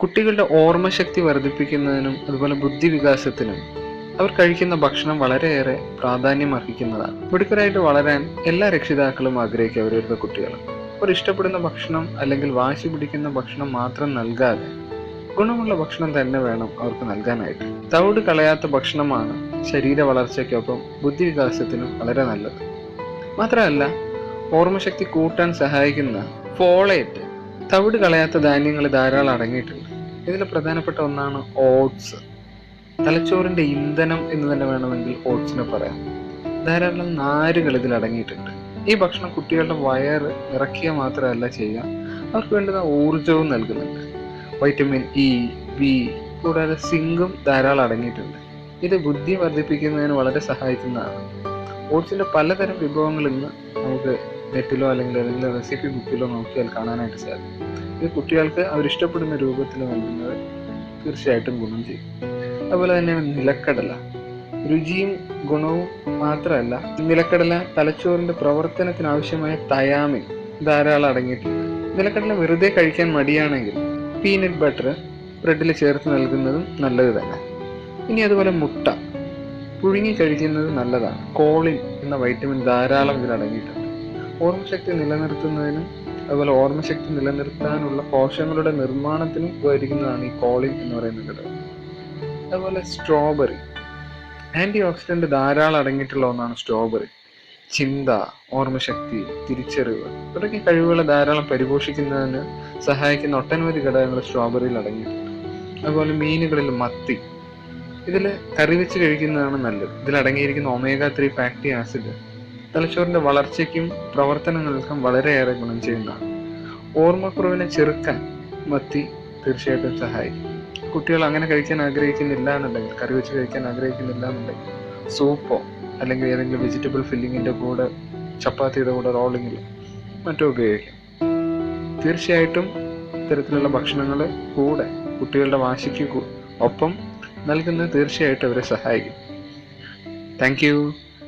കുട്ടികളുടെ ഓർമ്മശക്തി വർദ്ധിപ്പിക്കുന്നതിനും അതുപോലെ ബുദ്ധി വികാസത്തിനും അവർ കഴിക്കുന്ന ഭക്ഷണം വളരെയേറെ പ്രാധാന്യം അർഹിക്കുന്നതാണ് മിടുക്കരായിട്ട് വളരാൻ എല്ലാ രക്ഷിതാക്കളും ആഗ്രഹിക്കുക അവരവരുടെ കുട്ടികൾ അവർ ഇഷ്ടപ്പെടുന്ന ഭക്ഷണം അല്ലെങ്കിൽ വാശി പിടിക്കുന്ന ഭക്ഷണം മാത്രം നൽകാതെ ഗുണമുള്ള ഭക്ഷണം തന്നെ വേണം അവർക്ക് നൽകാനായിട്ട്. തവിട് കളയാത്ത ഭക്ഷണമാണ് ശരീര വളർച്ചയ്ക്കൊപ്പം ബുദ്ധി വികാസത്തിനും വളരെ നല്ലത്. മാത്രമല്ല ഓർമ്മശക്തി കൂട്ടാൻ സഹായിക്കുന്ന ഫോളേറ്റ് തവിട് കളയാത്ത ധാന്യങ്ങൾ ധാരാളം അടങ്ങിയിട്ടുണ്ട്. ഇതിൽ പ്രധാനപ്പെട്ട ഒന്നാണ് ഓട്സ്. തലച്ചോറിന്റെ ഇന്ധനം എന്ന് തന്നെ വേണമെങ്കിൽ ഓട്സിനെ പറയാം. ധാരാളം നാരുകൾ ഇതിൽ അടങ്ങിയിട്ടുണ്ട്. ഈ ഭക്ഷണം കുട്ടികളുടെ വയറ് നിറയ്ക്കുക മാത്രമല്ല ചെയ്യുക. അവർക്ക് വേണ്ടുന്ന ഊർജവും നൽകുന്നുണ്ട്. വൈറ്റമിൻ ഇ ബി കൂടാതെ സിങ്കും ധാരാളം അടങ്ങിയിട്ടുണ്ട്. ഇത് ബുദ്ധി വർദ്ധിപ്പിക്കുന്നതിന് വളരെ സഹായിക്കുന്നതാണ്. ഓട്സിന്റെ പലതരം വിഭവങ്ങൾ ഇന്ന് നമുക്ക് നെറ്റിലോ അല്ലെങ്കിൽ ഏതെങ്കിലും റെസിപ്പി ബുക്കിലോ നോക്കിയാൽ കാണാനായിട്ട് സാധിക്കും. ഇത് കുട്ടികൾക്ക് അവരിഷ്ടപ്പെടുന്ന രൂപത്തിൽ നൽകുന്നത് തീർച്ചയായിട്ടും ഗുണം ചെയ്യും. അതുപോലെ തന്നെ നിലക്കടല. രുചിയും ഗുണവും മാത്രമല്ല നിലക്കടല തലച്ചോറിന്റെ പ്രവർത്തനത്തിന് ആവശ്യമായ തയാമിൻ ധാരാളം അടങ്ങിയിട്ടുണ്ട്. നിലക്കടല വെറുതെ കഴിക്കാൻ മടിയാണെങ്കിൽ പീനട്ട് ബട്ടർ ബ്രെഡിൽ ചേർത്ത് നൽകുന്നതും നല്ലത് തന്നെ. ഇനി അതുപോലെ മുട്ട. പുഴുങ്ങി കഴിക്കുന്നത് നല്ലതാണ്. കോളിൻ എന്ന വൈറ്റമിൻ ധാരാളം ഇതിൽ അടങ്ങിയിട്ടുണ്ട്. ഓർമ്മശക്തി നിലനിർത്തുന്നതിനും അതുപോലെ ഓർമ്മശക്തി നിലനിർത്താനുള്ള കോശങ്ങളുടെ നിർമ്മാണത്തിനും ഉപകരിക്കുന്നതാണ് ഈ കോളിൻ എന്ന് പറയുന്ന ഘടകം. അതുപോലെ സ്ട്രോബെറി ആന്റി ഓക്സിഡന്റ് ധാരാളം അടങ്ങിയിട്ടുള്ള ഒന്നാണ് സ്ട്രോബെറി ചിന്ത ഓർമ്മശക്തി തിരിച്ചറിവ് തുടങ്ങിയ കഴിവുകളെ ധാരാളം പരിപോഷിക്കുന്നതിന് സഹായിക്കുന്ന ഒട്ടനവധി ഘടകങ്ങൾ സ്ട്രോബെറിയിൽ അടങ്ങിയിട്ടുണ്ട്. അതുപോലെ മീനുകളിൽ മത്തി. ഇതിൽ കറി വെച്ച് കഴിക്കുന്നതാണ് നല്ലത്. ഇതിൽ അടങ്ങിയിരിക്കുന്ന ഒമേഗ ത്രീ ഫാറ്റി ആസിഡ് തലച്ചോറിന്റെ വളർച്ചയ്ക്കും പ്രവർത്തനങ്ങൾക്കും വളരെയേറെ ഗുണം ചെയ്യുന്നതാണ് ഓർമ്മക്കുറവിനെ ചെറുക്കാൻ മത്തി തീർച്ചയായിട്ടും സഹായിക്കും. കുട്ടികൾ അങ്ങനെ കഴിക്കാൻ ആഗ്രഹിക്കുന്നില്ല എന്നുണ്ടെങ്കിൽ കറി വെച്ച് കഴിക്കാൻ ആഗ്രഹിക്കുന്നില്ല എന്നുണ്ടെങ്കിൽ സൂപ്പോ അല്ലെങ്കിൽ ഏതെങ്കിലും വെജിറ്റബിൾ ഫില്ലിങ്ങിന്റെ കൂടെ ചപ്പാത്തിയുടെ കൂടെ റോളിങ്ങിൽ മറ്റോ ഉപയോഗിക്കാം. തീർച്ചയായിട്ടും ഇത്തരത്തിലുള്ള ഭക്ഷണങ്ങൾ കൂടെ കുട്ടികളുടെ വാശിക്ക് ഒപ്പം നൽകുന്നത് തീർച്ചയായിട്ടും അവരെ സഹായിക്കും. Thank